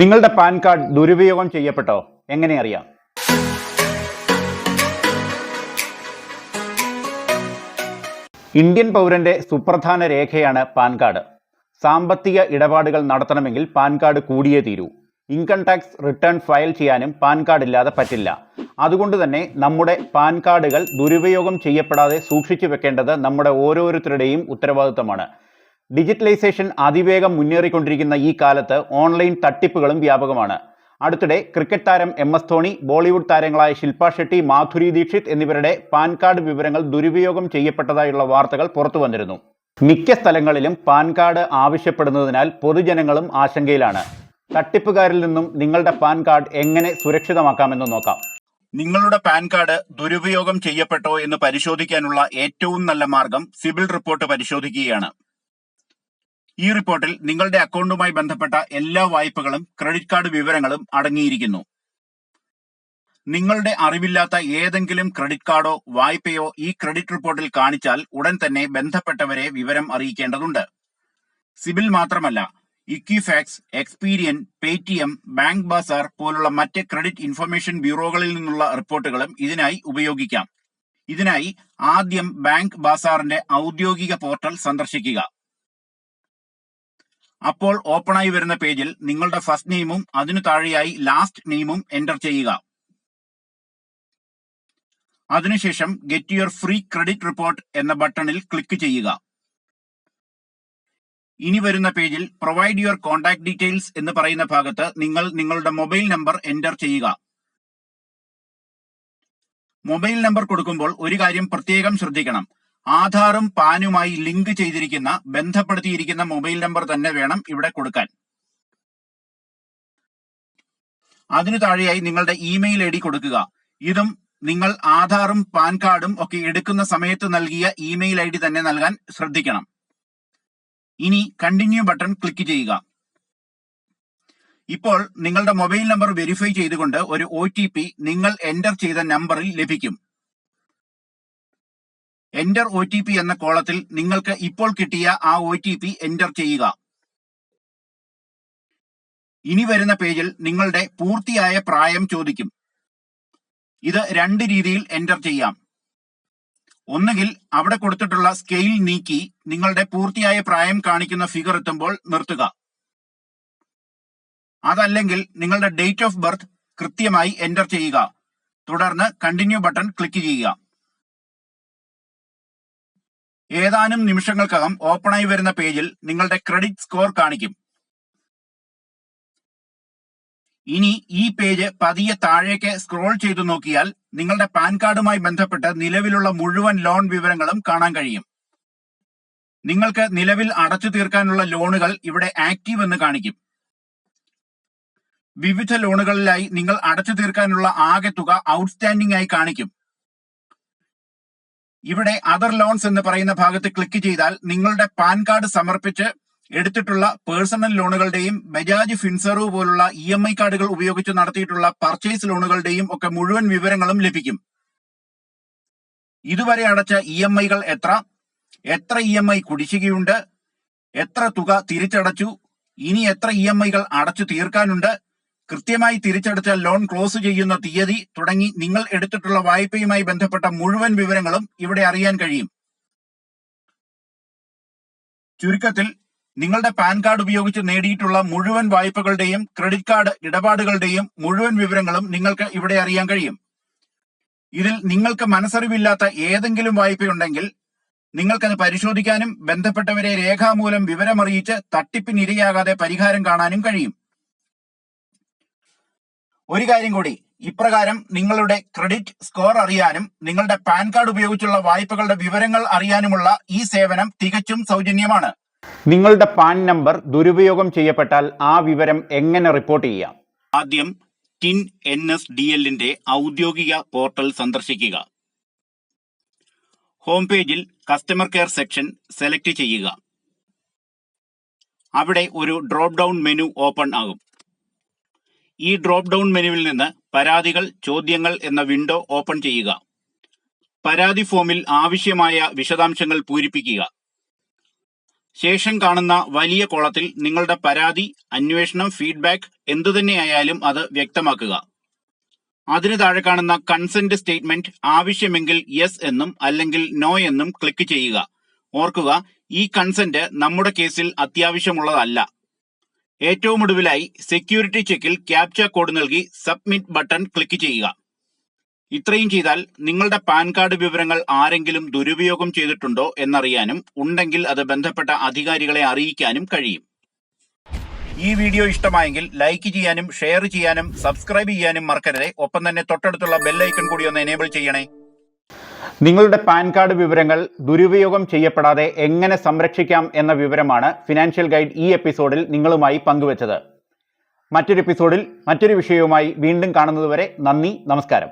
നിങ്ങളുടെ pan card ദുരുപയോഗം ചെയ്യപ്പെട്ടോ? എങ്ങനെ അറിയാം? ഇന്ത്യൻ പൗരന്റെ സുപ്രധാന രേഖയാണ് പാൻ കാർഡ്. സാമ്പത്തിക ഇടപാടുകൾ നടത്തണമെങ്കിൽ പാൻ കാർഡ് കൂടിയേ തീരൂ. ഇൻകം ടാക്സ് റിട്ടേൺ ഫയൽ ചെയ്യാനും പാൻ കാർഡ് ഇല്ലാതെ പറ്റില്ല. അതുകൊണ്ട് തന്നെ നമ്മുടെ പാൻ കാർഡുകൾ ദുരുപയോഗം ചെയ്യപ്പെടാതെ സൂക്ഷിച്ചു വെക്കേണ്ടത് നമ്മുടെ ഓരോരുത്തരുടെയും ഉത്തരവാദിത്തമാണ് ഡിജിറ്റലൈസേഷൻ അതിവേഗം മുന്നേറിക്കൊണ്ടിരിക്കുന്ന ഈ കാലത്ത് ഓൺലൈൻ തട്ടിപ്പുകളും വ്യാപകമാണ്. അടുത്തിടെ ക്രിക്കറ്റ് താരം എം എസ് ധോണി ബോളിവുഡ് താരങ്ങളായ ശില്പ ഷെട്ടി മാധുരി ദീക്ഷിത് എന്നിവരുടെ പാൻ കാർഡ് വിവരങ്ങൾ ദുരുപയോഗം ചെയ്യപ്പെട്ടതായുള്ള വാർത്തകൾ പുറത്തു വന്നിരുന്നു. മിക്ക സ്ഥലങ്ങളിലും പാൻ കാർഡ് ആവശ്യപ്പെടുന്നതിനാൽ പൊതുജനങ്ങളും ആശങ്കയിലാണ്. തട്ടിപ്പുകാരിൽ നിന്നും നിങ്ങളുടെ പാൻ കാർഡ് എങ്ങനെ സുരക്ഷിതമാക്കാമെന്ന് നോക്കാം. നിങ്ങളുടെ പാൻ കാർഡ് ദുരുപയോഗം ചെയ്യപ്പെട്ടോ എന്ന് പരിശോധിക്കാനുള്ള ഏറ്റവും നല്ല മാർഗം സിബിൽ റിപ്പോർട്ട് പരിശോധിക്കുകയാണ്. ഈ റിപ്പോർട്ടിൽ നിങ്ങളുടെ അക്കൗണ്ടുമായി ബന്ധപ്പെട്ട എല്ലാ വായ്പകളും ക്രെഡിറ്റ് കാർഡ് വിവരങ്ങളും അടങ്ങിയിരിക്കുന്നു. നിങ്ങളുടെ അറിവില്ലാത്ത ഏതെങ്കിലും ക്രെഡിറ്റ് കാർഡോ വായ്പയോ ഈ ക്രെഡിറ്റ് റിപ്പോർട്ടിൽ കാണിച്ചാൽ ഉടൻ തന്നെ ബന്ധപ്പെട്ടവരെ വിവരം അറിയിക്കേണ്ടതുണ്ട്. സിബിൽ മാത്രമല്ല Equifax Experian Paytm BankBazaar പോലുള്ള മറ്റ് ക്രെഡിറ്റ് ഇൻഫർമേഷൻ ബ്യൂറോകളിൽ നിന്നുള്ള റിപ്പോർട്ടുകളും ഇതിനായി ഉപയോഗിക്കാം. ഇതിനായി ആദ്യം ബാങ്ക് ബാസാറിന്റെ ഔദ്യോഗിക പോർട്ടൽ സന്ദർശിക്കുക. അപ്പോൾ ഓപ്പണായി വരുന്ന പേജിൽ നിങ്ങളുടെ ഫസ്റ്റ് നെയിമും അതിനു താഴെയായി ലാസ്റ്റ് നെയിമും എന്റർ ചെയ്യുക. അതിനുശേഷം get your free credit report എന്ന ബട്ടണിൽ ക്ലിക്ക് ചെയ്യുക. ഇനി വരുന്ന പേജിൽ പ്രൊവൈഡ് യുവർ കോൺടാക്ട് ഡീറ്റെയിൽസ് എന്ന് പറയുന്ന ഭാഗത്ത് നിങ്ങൾ നിങ്ങളുടെ മൊബൈൽ നമ്പർ എന്റർ ചെയ്യുക. മൊബൈൽ നമ്പർ കൊടുക്കുമ്പോൾ ഒരു കാര്യം പ്രത്യേകം ശ്രദ്ധിക്കണം. ആധാറും പാനുമായി ലിങ്ക് ചെയ്തിരിക്കുന്ന ബന്ധപ്പെടുത്തിയിരിക്കുന്ന മൊബൈൽ നമ്പർ തന്നെ വേണം ഇവിടെ കൊടുക്കാൻ. അതിനു താഴെയായി നിങ്ങളുടെ ഇമെയിൽ ഐ ഡി കൊടുക്കുക. ഇതും നിങ്ങൾ ആധാറും പാൻ കാർഡും ഒക്കെ എടുക്കുന്ന സമയത്ത് നൽകിയ ഇമെയിൽ ഐ തന്നെ നൽകാൻ ശ്രദ്ധിക്കണം. ഇനി കണ്ടിന്യൂ ബട്ടൺ ക്ലിക്ക് ചെയ്യുക. ഇപ്പോൾ നിങ്ങളുടെ മൊബൈൽ നമ്പർ വെരിഫൈ ചെയ്തുകൊണ്ട് ഒരു ഒ നിങ്ങൾ എന്റർ ചെയ്ത നമ്പറിൽ ലഭിക്കും. എന്റർ ഒ ടി പി എന്ന കോളത്തിൽ നിങ്ങൾക്ക് ഇപ്പോൾ കിട്ടിയ ആ ഒ ടി പി എന്റർ ചെയ്യുക. ഇനി വരുന്ന പേജിൽ നിങ്ങളുടെ പൂർത്തിയായ പ്രായം ചോദിക്കും. ഇത് രണ്ട് രീതിയിൽ എന്റർ ചെയ്യാം. ഒന്നുകിൽ അവിടെ കൊടുത്തിട്ടുള്ള സ്കെയിൽ നീക്കി നിങ്ങളുടെ പൂർത്തിയായ പ്രായം കാണിക്കുന്ന ഫിഗർ എത്തുമ്പോൾ നിർത്തുക. അതല്ലെങ്കിൽ നിങ്ങളുടെ ഡേറ്റ് ഓഫ് ബർത്ത് കൃത്യമായി എന്റർ ചെയ്യുക. തുടർന്ന് കണ്ടിന്യൂ ബട്ടൺ ക്ലിക്ക് ചെയ്യുക. ഏതാനും നിമിഷങ്ങൾക്കകം ഓപ്പണായി വരുന്ന പേജിൽ നിങ്ങളുടെ ക്രെഡിറ്റ് സ്കോർ കാണിക്കും. ഇനി ഈ പേജ് പതിയെ താഴേക്ക് സ്ക്രോൾ ചെയ്തു നോക്കിയാൽ നിങ്ങളുടെ പാൻ കാർഡുമായി ബന്ധപ്പെട്ട് നിലവിലുള്ള മുഴുവൻ ലോൺ വിവരങ്ങളും കാണാൻ കഴിയും. നിങ്ങൾക്ക് നിലവിൽ അടച്ചു തീർക്കാനുള്ള ലോണുകൾ ഇവിടെ ആക്റ്റീവ് എന്ന് കാണിക്കും. വിവിധ ലോണുകളിലായി നിങ്ങൾ അടച്ചു തീർക്കാനുള്ള ആകെ തുക ഔട്ട്സ്റ്റാൻഡിംഗ് ആയി കാണിക്കും. ഇവിടെ അതർ ലോൺസ് എന്ന് പറയുന്ന ഭാഗത്ത് ക്ലിക്ക് ചെയ്താൽ നിങ്ങളുടെ പാൻ കാർഡ് സമർപ്പിച്ച് എടുത്തിട്ടുള്ള പേഴ്സണൽ ലോണുകളുടെയും ബജാജ് ഫിൻസെറോ പോലുള്ള ഇ എം ഐ കാർഡുകൾ ഉപയോഗിച്ച് നടത്തിയിട്ടുള്ള പർച്ചേസ് ലോണുകളുടെയും ഒക്കെ മുഴുവൻ വിവരങ്ങളും ലഭിക്കും. ഇതുവരെ അടച്ച ഇ എം ഐകൾ എത്ര? എത്ര ഇ എം ഐ കുടിശ്ശികയുണ്ട്? എത്ര തുക തിരിച്ചടച്ചു? ഇനി എത്ര ഇ എം ഐകൾ അടച്ചു തീർക്കാനുണ്ട്? കൃത്യമായി തിരിച്ചടച്ച ലോൺ ക്ലോസ് ചെയ്യുന്ന തീയതി തുടങ്ങി നിങ്ങൾ എടുത്തിട്ടുള്ള വായ്പയുമായി ബന്ധപ്പെട്ട മുഴുവൻ വിവരങ്ങളും ഇവിടെ അറിയാൻ കഴിയും. ചുരുക്കത്തിൽ നിങ്ങളുടെ പാൻ കാർഡ് ഉപയോഗിച്ച് നേടിയിട്ടുള്ള മുഴുവൻ വായ്പകളുടെയും ക്രെഡിറ്റ് കാർഡ് ഇടപാടുകളുടെയും മുഴുവൻ വിവരങ്ങളും നിങ്ങൾക്ക് ഇവിടെ അറിയാൻ കഴിയും. ഇതിൽ നിങ്ങൾക്ക് മനസ്സറിവില്ലാത്ത ഏതെങ്കിലും വായ്പയുണ്ടെങ്കിൽ നിങ്ങൾക്കത് പരിശോധിക്കാനും ബന്ധപ്പെട്ടവരെ രേഖാമൂലം വിവരമറിയിച്ച് തട്ടിപ്പിനിരയാകാതെ പരിഹാരം കാണാനും കഴിയും. ഒരു കാര്യം കൂടി. ഇപ്രകാരം നിങ്ങളുടെ ക്രെഡിറ്റ് സ്കോർ അറിയാനും നിങ്ങളുടെ പാൻ കാർഡ് ഉപയോഗിച്ചുള്ള വായ്പകളുടെ വിവരങ്ങൾ അറിയാനുമുള്ള ഈ സേവനം തികച്ചും സൗജന്യമാണ്. നിങ്ങളുടെ പാൻ നമ്പർ ദുരുപയോഗം ചെയ്യപ്പെട്ടാൽ ആ വിവരം എങ്ങനെ റിപ്പോർട്ട് ചെയ്യാം? ആദ്യം ടിൻ എൻ എസ് ഡി എല്ലിന്റെ ഔദ്യോഗിക പോർട്ടൽ സന്ദർശിക്കുക. ഹോം പേജിൽ കസ്റ്റമർ കെയർ സെക്ഷൻ സെലക്ട് ചെയ്യുക. അവിടെ ഒരു ഡ്രോപ്പ് ഡൗൺ മെനു ഓപ്പൺ ആകും. ഈ ഡ്രോപ്പ് ഡൗൺ മെനുവിൽ നിന്ന് പരാതികൾ ചോദ്യങ്ങൾ എന്ന വിൻഡോ ഓപ്പൺ ചെയ്യുക. പരാതി ഫോമിൽ ആവശ്യമായ വിശദാംശങ്ങൾ പൂരിപ്പിക്കുക. ശേഷം കാണുന്ന വലിയ കോളത്തിൽ നിങ്ങളുടെ പരാതി അന്വേഷണം ഫീഡ്ബാക്ക് എന്തുതന്നെയായാലും അത് വ്യക്തമാക്കുക. അതിനു താഴെ കാണുന്ന കൺസെന്റ് സ്റ്റേറ്റ്മെന്റ് ആവശ്യമെങ്കിൽ യെസ് എന്നും അല്ലെങ്കിൽ നോ എന്നും ക്ലിക്ക് ചെയ്യുക. ഓർക്കുക ഈ കൺസെന്റ് നമ്മുടെ കേസിൽ അത്യാവശ്യമുള്ളതല്ല. ഏറ്റവും ഒടുവിലായി സെക്യൂരിറ്റി ചെക്കിൽ ക്യാപ്ച കോഡ് നൽകി സബ്മിറ്റ് ബട്ടൺ ക്ലിക്ക് ചെയ്യുക. ഇത്രയും ചെയ്താൽ നിങ്ങളുടെ പാൻ കാർഡ് വിവരങ്ങൾ ആരെങ്കിലും ദുരുപയോഗം ചെയ്തിട്ടുണ്ടോ എന്നറിയാനും ഉണ്ടെങ്കിൽ അത് ബന്ധപ്പെട്ട അധികാരികളെ അറിയിക്കാനും കഴിയും. ഈ വീഡിയോ ഇഷ്ടമായെങ്കിൽ ലൈക്ക് ചെയ്യാനും ഷെയർ ചെയ്യാനും സബ്സ്ക്രൈബ് ചെയ്യാനും മറക്കരുത്. ഒപ്പം തന്നെ തൊട്ടടുത്തുള്ള ബെല്ലൈക്കൺ കൂടി ഒന്ന് എനേബിൾ ചെയ്യണേ. നിങ്ങളുടെ പാൻ കാർഡ് വിവരങ്ങൾ ദുരുപയോഗം ചെയ്യപ്പെടാതെ എങ്ങനെ സംരക്ഷിക്കാം എന്ന വിവരമാണ് ഫിനാൻഷ്യൽ ഗൈഡ് ഈ എപ്പിസോഡിൽ നിങ്ങളുമായി പങ്കുവച്ചത്. മറ്റൊരു എപ്പിസോഡിൽ മറ്റൊരു വിഷയവുമായി വീണ്ടും കാണുന്നതുവരെ നന്ദി നമസ്കാരം.